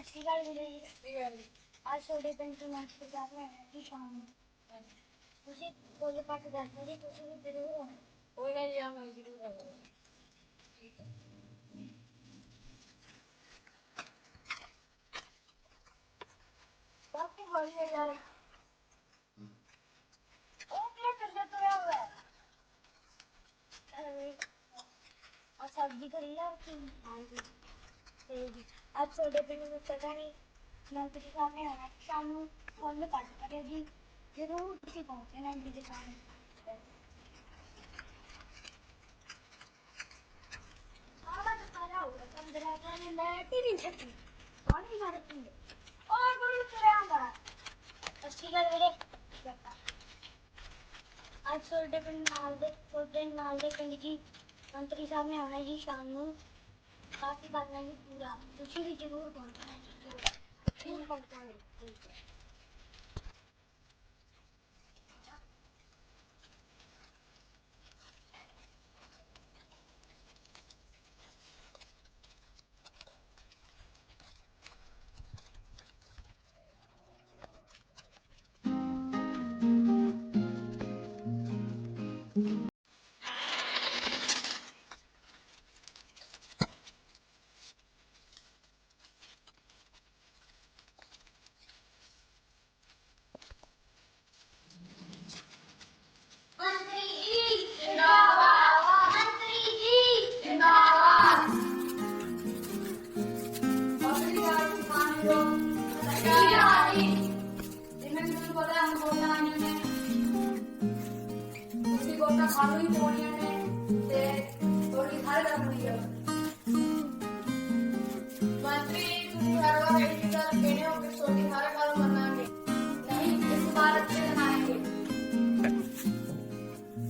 ਸਤਿ ਸ਼੍ਰੀ ਅਕਾਲ ਵੀਰੇ ਜੀ ਅੱਜ ਤੁਹਾਡੇ ਪਿੰਡ ਤੋਂ ਮੈਂ ਤੇ ਜਾ ਰਿਹਾ ਸ਼ਾਮ ਨੂੰ ਤੁਸੀਂ ਬੋਲੇ ਪਾਠ ਕਰਦੇ ਜੀ ਤੁਸੀਂ ਵੀ ਜ਼ਰੂਰ ਆਉਣਾ ਕੋਈ ਨਾ ਜੀ ਆਵਾਂਗੇ ਜ਼ਰੂਰ ਆਵਾਂਗੇ ਬਾਪੂ ਬੋਲਿਆ ਯਾਰ ਉਹ ਕਿਹੜਾ ਕਰਦਾ ਤੁਰਿਆ ਹੋਇਆ ਹੈ ਅਰੇ ਸਬਜ਼ੀ ਕਰੀ ਆ ਕਿ ਹਾਂਜੀ ਤੇ ਅੱਜ ਤੁਹਾਡੇ ਪਿੰਡ ਨੂੰ ਪਤਾ ਨਹੀਂ, ਮੈਂ ਤੇ ਸਾਹਮਣੇ ਆਣਾ ਸ਼ਾਮ ਨੂੰ ਫੋਨ ਕੱਟ ਕਰਿਓ ਜੀ। ਜ਼ਰੂਰ ਤੁਸੀਂ ਪਹੁੰਚਣਾ ਮੇਰੀ ਦੁਕਾਨ ਆਵਾ ਤਾਂ ਸਾਰਾ ਹੋਗਾ ਕੰਦਰਾ ਦਾ ਨੇ ਲੈਟ ਹੀ। ਨਹੀਂ ਛੱਡੀ ਪਾਣੀ ਮਾਰ ਪਿੰਡੇ ਔਰ ਕੋਈ ਤੁਰਿਆ ਹੁੰਦਾ ਅੱਛੀ ਗੱਲ ਅੱਜ ਤੁਹਾਡੇ ਪਿੰਡ ਨਾਲ ਦੇ, ਤੁਹਾਡੇ ਨਾਲ ਦੇ ਪਿੰਡ ਜੀ ਮੰਤਰੀ ਸਾਹਿਬ ਨੇ ਆਉਣਾ ਜੀ ਸ਼ਾਮ ਨੂੰ। ਕਾਫੀ ਕਰਨਾ ਜੀ ਪੂਰਾ ਤੁਸੀਂ ਵੀ ਜ਼ਰੂਰ ਪਹੁੰਚਣਾ ਜੀ ਤੁਸੀਂ ਸਾਨੂੰ ਹੀ ਪਾਉਣੀਆਂ ਨੇ ਤੇ ਤੁਹਾਡੀ ਹਰ ਗੱਲ ਹੋਈ ਆ ਮੰਤਰੀ, ਤੁਸੀਂ ਹਰ ਵਾਰ ਇਹ ਗੱਲ ਕਹਿੰਦੇ ਹੋ ਕਿ ਤੁਹਾਡੀ ਹਰ ਗੱਲ ਮੰਨਾਂਗੇ। ਨਹੀਂ, ਇਸ ਵਾਰ ਅੱਛੇ ਬਣਾਏਂਗੇ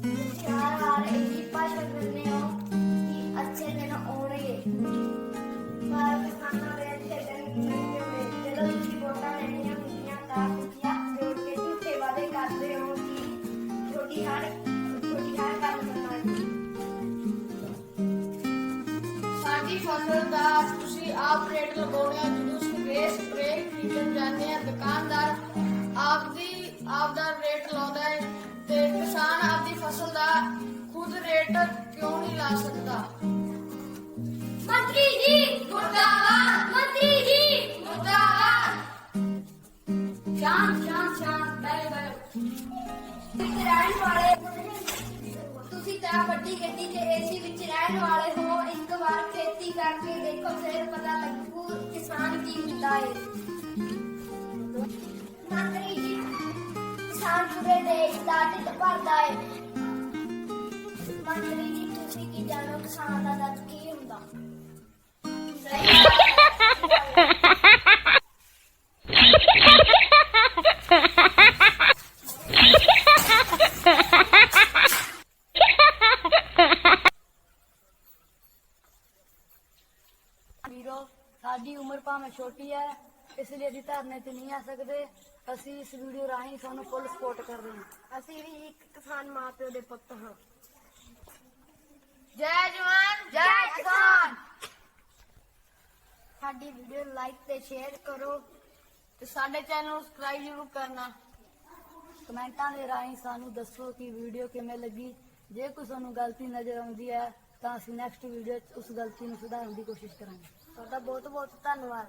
ਤੁਸੀਂ ਹਰ ਵਾਰ ਇਹੀ ਭਾਸ਼ਣ ਦਿੰਦੇ ਹੋ ਕਿ ਅੱਛੇ ਦਿਨ ਆਉਣਗੇ। ਫਸਲ ਦਾ ਤੁਸੀਂ ਆਪ ਰੇਟ ਲਗਾਉਣੇ ਆ ਜਦੋਂ ਸਪਰੇ ਸਪਰੇ ਖਰੀਦਣ ਜਾਂਦੇ ਆ, ਦੁਕਾਨਦਾਰ ਆਪਦੀ, ਆਪਦਾ ਰੇਟ ਲਾਉਂਦਾ ਹੈ ਤੇ ਕਿਸਾਨ ਆਪਦੀ ਫਸਲ ਦਾ ਖੁਦ ਰੇਟ ਕਿਉਂ ਨਹੀਂ ਲਾ ਸਕਦਾ? ਮੰਤਰੀ ਜੀ, ਮੁਰਦਾਬਾਦ, ਮੰਤਰੀ ਜੀ, ਮੁਰਦਾਬਾਦ। ਸ਼ਾਂਤ ਸ਼ਾਂਤ ਸ਼ਾਂਤ ਬੈ ਬੈ ਵਿੱਚ ਵਾਲੇ ਤੁਸੀਂ ਤਾਂ ਵੱਡੀ ਗੱਡੀ 'ਚ ਏਸੀ ਵਿੱਚ ਰਹਿਣ ਵਾਲੇ ਹੋ, ਇੱਕ ਵਾਰ ਖੇਤੀ ਕਰਕੇ ਦੇਖੋ, ਫਿਰ ਪਤਾ ਲੱਗੂ ਕਿਸਾਨ ਕੀ ਹੁੰਦਾ ਹੈ ਮੰਤਰੀ ਜੀ, ਕਿਸਾਨ ਪੂਰੇ ਦੇਸ਼ ਦਾ ਢਿੱਡ ਭਰਦਾ ਹੈ ਸਾਡੀ ਉਮਰ ਭਾਵੇਂ ਛੋਟੀ ਹੈ ਇਸ ਲਈ ਅਸੀਂ ਧਰਨੇ ਤੇ ਨਹੀਂ ਆ ਸਕਦੇ। ਅਸੀਂ ਇਸ ਵੀਡੀਓ ਰਾਹੀਂ ਤੁਹਾਨੂੰ ਫੁੱਲ ਸਪੋਰਟ ਕਰਦੇ ਹਾਂ। ਅਸੀਂ ਵੀ ਇੱਕ ਕਿਸਾਨ ਮਾਪਿਓ ਦੇ ਪੁੱਤ ਹਾਂ। ਜੈ ਜਵਾਨ ਜੈ ਕਿਸਾਨ! ਸਾਡੀ ਵੀਡੀਓ ਲਾਈਕ ਤੇ ਸ਼ੇਅਰ ਕਰੋ ਤੇ ਸਾਡੇ ਚੈਨਲ ਨੂੰ ਸਬਸਕ੍ਰਾਈਬ ਜ਼ਰੂਰ ਕਰਨਾ। ਕਮੈਂਟਾਂ ਦੇ ਰਾਹੀਂ ਸਾਨੂੰ ਦੱਸੋ ਕਿ ਵੀਡੀਓ ਕਿਵੇਂ ਲੱਗੀ। ਜੇ ਕੋਈ ਤੁਹਾਨੂੰ ਗਲਤੀ ਨਜ਼ਰ ਆਉਂਦੀ ਹੈ ਤਾਂ ਅਸੀਂ ਨੈਕਸਟ ਵੀਡੀਓ 'ਚ ਉਸ ਗਲਤੀ ਨੂੰ ਸੁਧਾਰਨ ਦੀ ਕੋਸ਼ਿਸ਼ ਕਰਾਂਗੇ। ਤੁਹਾਡਾ ਬਹੁਤ ਬਹੁਤ ਧੰਨਵਾਦ।